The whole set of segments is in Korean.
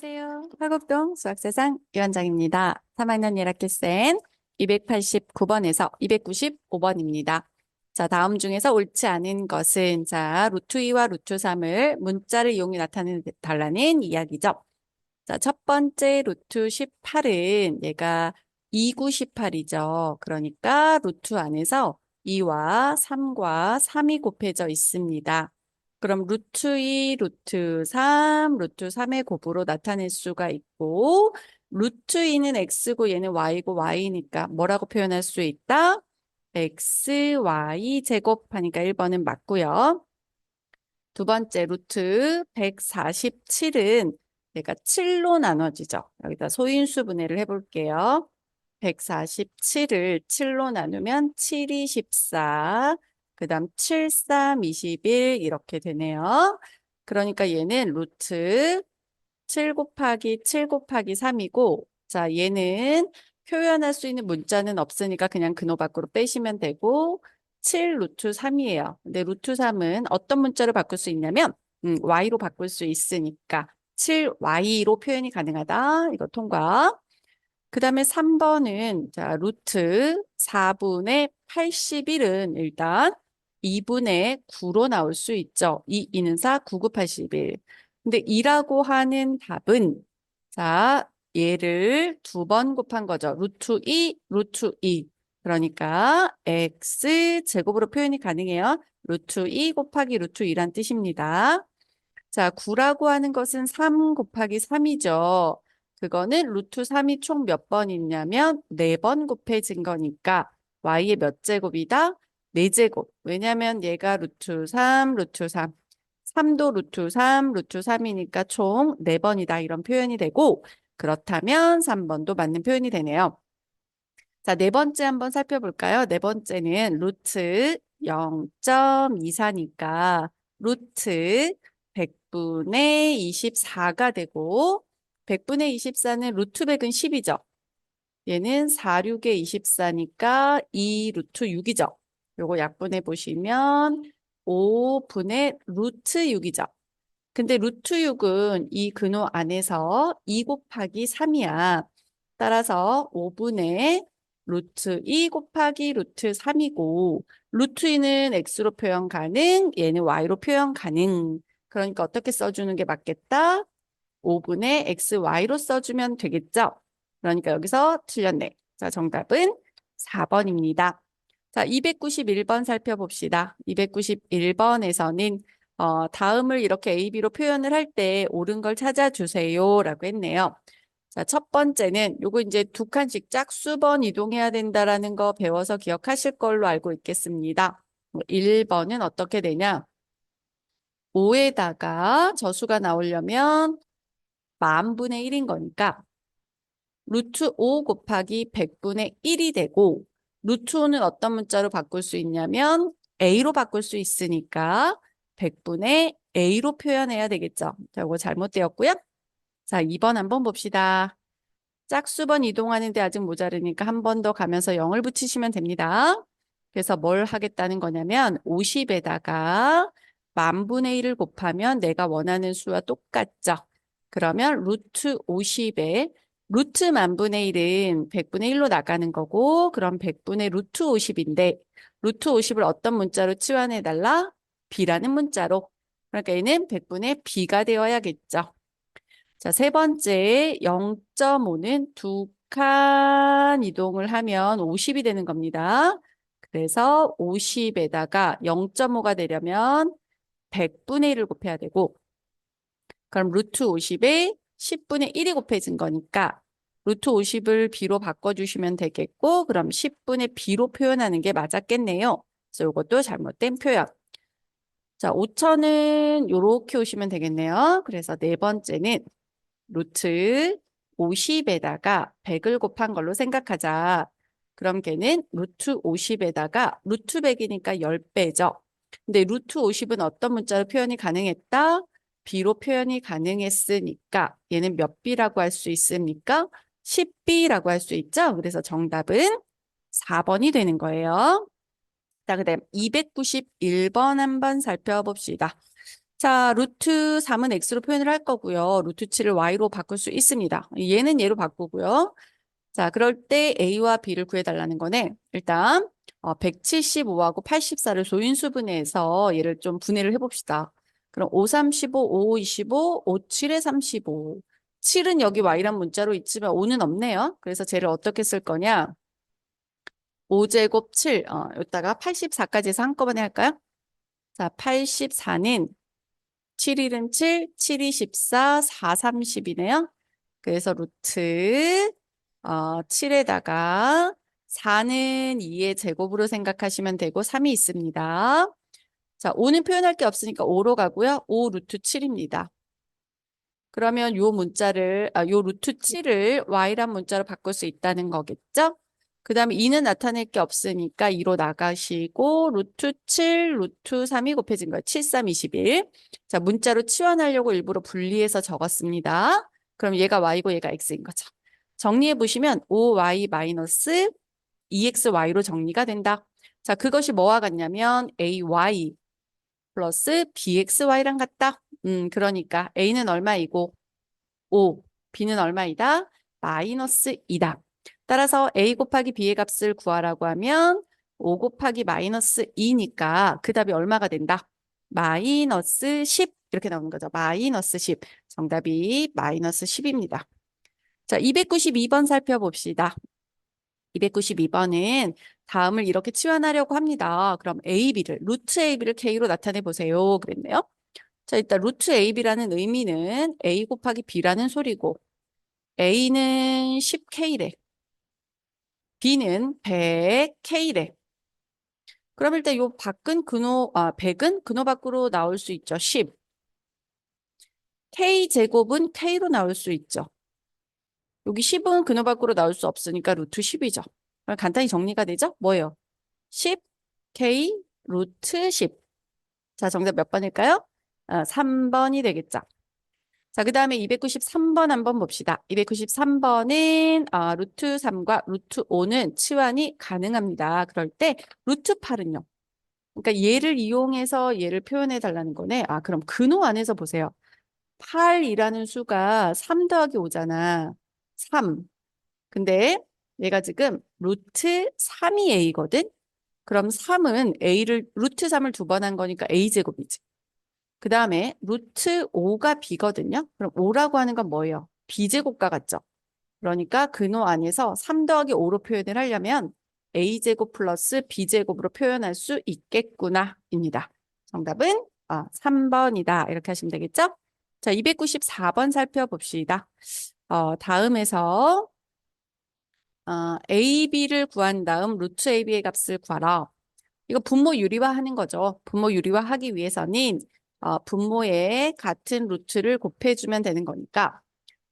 안녕하세요. 화곡동 수학세상 유원장입니다. 3학년 1학기센 289번에서 295번입니다. 자, 다음 중에서 옳지 않은 것은 자, 루트 2와 루트 3을 문자를 이용해 나타내 달라는 이야기죠. 자, 첫 번째 루트 18은 얘가 2918이죠. 그러니까 루트 안에서 2와 3과 3이 곱해져 있습니다. 그럼 루트 2, 루트 3, 루트 3의 곱으로 나타낼 수가 있고 루트 2는 x고 얘는 y고 y니까 뭐라고 표현할 수 있다? x, y 제곱하니까 1번은 맞고요. 두 번째 루트 147은 얘가 7로 나눠지죠. 여기다 소인수 분해를 해볼게요. 147을 7로 나누면 7, 2, 14, 그 다음 7, 3, 21 이렇게 되네요. 그러니까 얘는 루트 7 곱하기 7 곱하기 3이고 자 얘는 표현할 수 있는 문자는 없으니까 그냥 근호 밖으로 빼시면 되고 7 루트 3이에요. 근데 루트 3은 어떤 문자로 바꿀 수 있냐면 음, y로 바꿀 수 있으니까 7y로 표현이 가능하다. 이거 통과. 그 다음에 3번은 자 루트 4분의 81은 일단 2분의 9로 나올 수 있죠. 2, 2는 4, 9, 9, 81. 근데 2라고 하는 답은 자 얘를 두 번 곱한 거죠. 루트 2, 루트 2. 그러니까 x 제곱으로 표현이 가능해요. 루트 2 곱하기 루트 2란 뜻입니다. 자, 9라고 하는 것은 3 곱하기 3이죠. 그거는 루트 3이 총 몇 번 있냐면 4번 곱해진 거니까 y의 몇 제곱이다? 4제곱. 왜냐면 얘가 루트 3, 루트 3. 3도 루트 3, 루트 3이니까 총 4번이다. 이런 표현이 되고 그렇다면 3번도 맞는 표현이 되네요. 자, 네 번째 한번 살펴볼까요? 네 번째는 루트 0.24니까 루트 100분의 24가 되고 100분의 24는 루트 100은 10이죠. 얘는 4, 6에 24니까 2 루트 6이죠. 요거 약분해 보시면 5분의 루트 6이죠. 근데 루트 6은 이 근호 안에서 2 곱하기 3이야. 따라서 5분의 루트 2 곱하기 루트 3이고 루트 2는 x로 표현 가능, 얘는 y로 표현 가능. 그러니까 어떻게 써주는 게 맞겠다? 5분의 xy로 써주면 되겠죠? 그러니까 여기서 틀렸네. 자, 정답은 4번입니다. 자, 291번 살펴봅시다. 291번에서는 어, 다음을 이렇게 A, B로 표현을 할 때 옳은 걸 찾아주세요 라고 했네요. 자, 첫 번째는 요거 이제 두 칸씩 짝수번 이동해야 된다라는 거 배워서 기억하실 걸로 알고 있겠습니다. 1번은 어떻게 되냐? 5에다가 저수가 나오려면 만분의 1인 거니까 루트 5 곱하기 100분의 1이 되고 루트 5는 어떤 문자로 바꿀 수 있냐면 A로 바꿀 수 있으니까 100분의 A로 표현해야 되겠죠. 자, 이거 잘못되었고요. 자, 2번 한번 봅시다. 짝수번 이동하는데 아직 모자르니까 한 번 더 가면서 0을 붙이시면 됩니다. 그래서 뭘 하겠다는 거냐면 50에다가 만분의 1을 곱하면 내가 원하는 수와 똑같죠. 그러면 루트 50에 루트 만분의 1은 100분의 1로 나가는 거고 그럼 100분의 루트 50인데 루트 50을 어떤 문자로 치환해 달라? b라는 문자로. 그러니까 얘는 100분의 b가 되어야겠죠. 자, 세 번째 0.5는 두 칸 이동을 하면 50이 되는 겁니다. 그래서 50에다가 0.5가 되려면 100분의 1을 곱해야 되고 그럼 루트 50에 10분의 1이 곱해진 거니까 루트 50을 b로 바꿔주시면 되겠고 그럼 10분의 b로 표현하는 게 맞았겠네요. 그래서 이것도 잘못된 표현. 자, 5천은 요렇게 오시면 되겠네요. 그래서 네 번째는 루트 50에다가 100을 곱한 걸로 생각하자. 그럼 걔는 루트 50에다가 루트 100이니까 10배죠. 근데 루트 50은 어떤 문자로 표현이 가능했다? B로 표현이 가능했으니까 얘는 몇 b라고 할 수 있습니까? 10b라고 할 수 있죠. 그래서 정답은 4번이 되는 거예요. 자, 그 다음 291번 한번 살펴봅시다. 자, 루트 3은 x로 표현을 할 거고요. 루트 7을 y로 바꿀 수 있습니다. 얘는 얘로 바꾸고요. 자, 그럴 때 a와 b를 구해달라는 거네. 일단 어, 175하고 84를 소인수분해해서 얘를 좀 분해를 해봅시다. 그럼 5, 35, 5, 25, 5, 7에 35. 7은 여기 y란 문자로 있지만 5는 없네요. 그래서 쟤를 어떻게 쓸 거냐? 5제곱 7, 어, 여기다가 84까지 해서 한꺼번에 할까요? 자, 84는 7, 1은 7, 7, 2, 14, 4, 30이네요. 그래서 루트 어, 7에다가 4는 2의 제곱으로 생각하시면 되고 3이 있습니다. 자, 5는 표현할 게 없으니까 5로 가고요. 5 루트 7입니다. 그러면 요 문자를, 아, 요 루트 7을 y란 문자로 바꿀 수 있다는 거겠죠? 그 다음에 2는 나타낼 게 없으니까 2로 나가시고 루트 7, 루트 3이 곱해진 거예요. 7, 3, 21. 자, 문자로 치환하려고 일부러 분리해서 적었습니다. 그럼 얘가 y고 얘가 x인 거죠. 정리해 보시면 5y 마이너스 2xy로 정리가 된다. 자, 그것이 뭐와 같냐면 ay 플러스 bxy랑 같다. 음, 그러니까 a는 얼마이고 5, b는 얼마이다? 마이너스 2다. 따라서 a 곱하기 b의 값을 구하라고 하면 5 곱하기 마이너스 2니까 그 답이 얼마가 된다? 마이너스 10 이렇게 나오는 거죠. 마이너스 10. 정답이 마이너스 10입니다. 자, 292번 살펴봅시다. 292번은 다음을 이렇게 치환하려고 합니다. 그럼 AB를, 루트 AB를 K로 나타내 보세요. 그랬네요. 자, 일단 루트 AB라는 의미는 A 곱하기 B라는 소리고 A는 10K래. B는 100K래. 그럼 일단 요 밖은 근호, 아, 100은 근호 밖으로 나올 수 있죠. 10. K 제곱은 K로 나올 수 있죠. 여기 10은 근호 밖으로 나올 수 없으니까 루트 10이죠. 간단히 정리가 되죠? 뭐예요? 10, K, 루트 10. 자, 정답 몇 번일까요? 아, 3번이 되겠죠. 자, 그 다음에 293번 한번 봅시다. 293번은 아, 루트 3과 루트 5는 치환이 가능합니다. 그럴 때 루트 8은요. 그러니까 얘를 이용해서 얘를 표현해 달라는 거네. 아, 그럼 근호 안에서 보세요. 8이라는 수가 3 더하기 5잖아. 3. 근데 얘가 지금 루트 3이 a거든? 그럼 3은 a를, 루트 3을 두 번 한 거니까 a제곱이지. 그 다음에 루트 5가 b거든요? 그럼 5라고 하는 건 뭐예요? b제곱과 같죠? 그러니까 근호 안에서 3 더하기 5로 표현을 하려면 a제곱 플러스 b제곱으로 표현할 수 있겠구나 입니다. 정답은 아, 3번이다. 이렇게 하시면 되겠죠? 자, 294번 살펴봅시다. 어, 다음에서 어, AB를 구한 다음 루트 AB의 값을 구하라. 이거 분모 유리화하는 거죠. 분모 유리화하기 위해서는 어, 분모에 같은 루트를 곱해주면 되는 거니까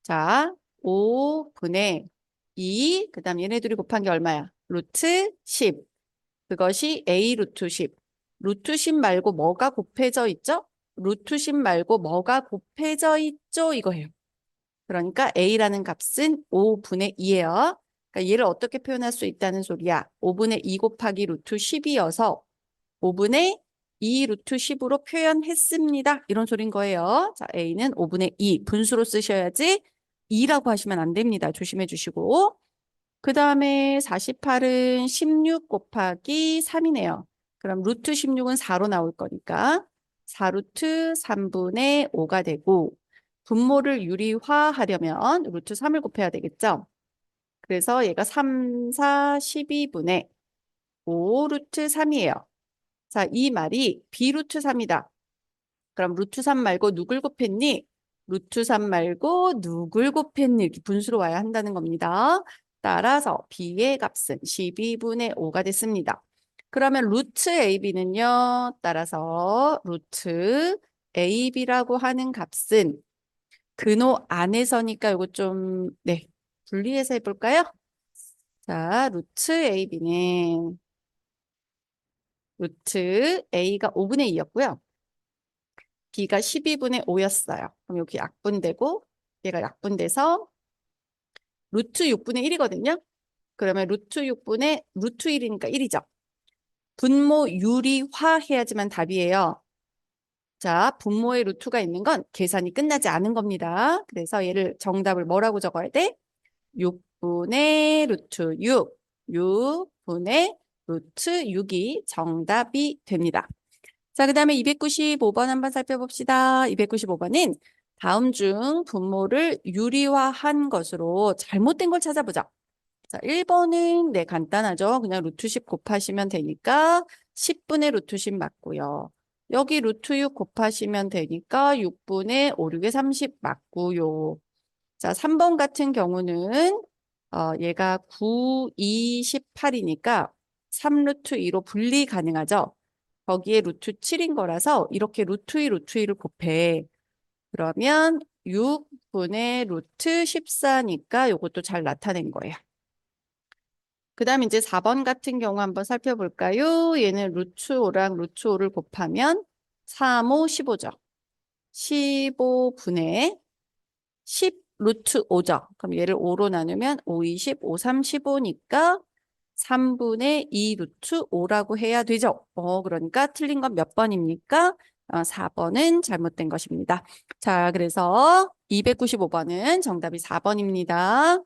자, 5분의 2, 그 다음 얘네들이 곱한 게 얼마야? 루트 10. 그것이 A 루트 10. 루트 10 말고 뭐가 곱해져 있죠? 루트 10 말고 뭐가 곱해져 있죠? 이거예요. 그러니까 A라는 값은 5분의 2예요. 그러니까 얘를 어떻게 표현할 수 있다는 소리야. 5분의 2 곱하기 루트 10이어서 5분의 2 루트 10으로 표현했습니다. 이런 소린 거예요. 자, A는 5분의 2 분수로 쓰셔야지 2라고 하시면 안 됩니다. 조심해 주시고. 그 다음에 48은 16 곱하기 3이네요. 그럼 루트 16은 4로 나올 거니까 4루트 3분의 5가 되고 분모를 유리화하려면 루트 3을 곱해야 되겠죠. 그래서 얘가 3, 4, 12분의 5 루트 3이에요. 자, 이 말이 b 루트 3이다. 그럼 루트 3 말고 누굴 곱했니? 루트 3 말고 누굴 곱했니? 이렇게 분수로 와야 한다는 겁니다. 따라서 b의 값은 12분의 5가 됐습니다. 그러면 루트 ab는요. 따라서 루트 ab라고 하는 값은 근호 안에서니까 이거 좀 네, 분리해서 해볼까요? 자, 루트 ab는 루트 a가 5분의 2였고요. b가 12분의 5였어요. 그럼 여기 약분되고 얘가 약분돼서 루트 6분의 1이거든요. 그러면 루트 6분의 루트 1이니까 1이죠. 분모 유리화 해야지만 답이에요. 자, 분모의 루트가 있는 건 계산이 끝나지 않은 겁니다. 그래서 얘를 정답을 뭐라고 적어야 돼? 6분의 루트 6, 6분의 루트 6이 정답이 됩니다. 자, 그 다음에 295번 한번 살펴봅시다. 295번은 다음 중 분모를 유리화한 것으로 잘못된 걸 찾아보자. 자, 1번은 네, 간단하죠. 그냥 루트 10 곱하시면 되니까 10분의 루트 10 맞고요. 여기 루트 6 곱하시면 되니까 6분의 5, 6에 30 맞고요. 자, 3번 같은 경우는 어, 얘가 9, 2, 18이니까 3루트 2로 분리 가능하죠. 거기에 루트 7인 거라서 이렇게 루트 2, 루트 2를 곱해. 그러면 6분의 루트 14니까 이것도 잘 나타낸 거예요. 그 다음 이제 4번 같은 경우 한번 살펴볼까요? 얘는 루트 5랑 루트 5를 곱하면 3, 5, 15죠. 15분의 10 루트 5죠. 그럼 얘를 5로 나누면 5, 20, 5, 3, 15니까 3분의 2 루트 5라고 해야 되죠. 어, 그러니까 틀린 건 몇 번입니까? 어, 4번은 잘못된 것입니다. 자, 그래서 295번은 정답이 4번입니다.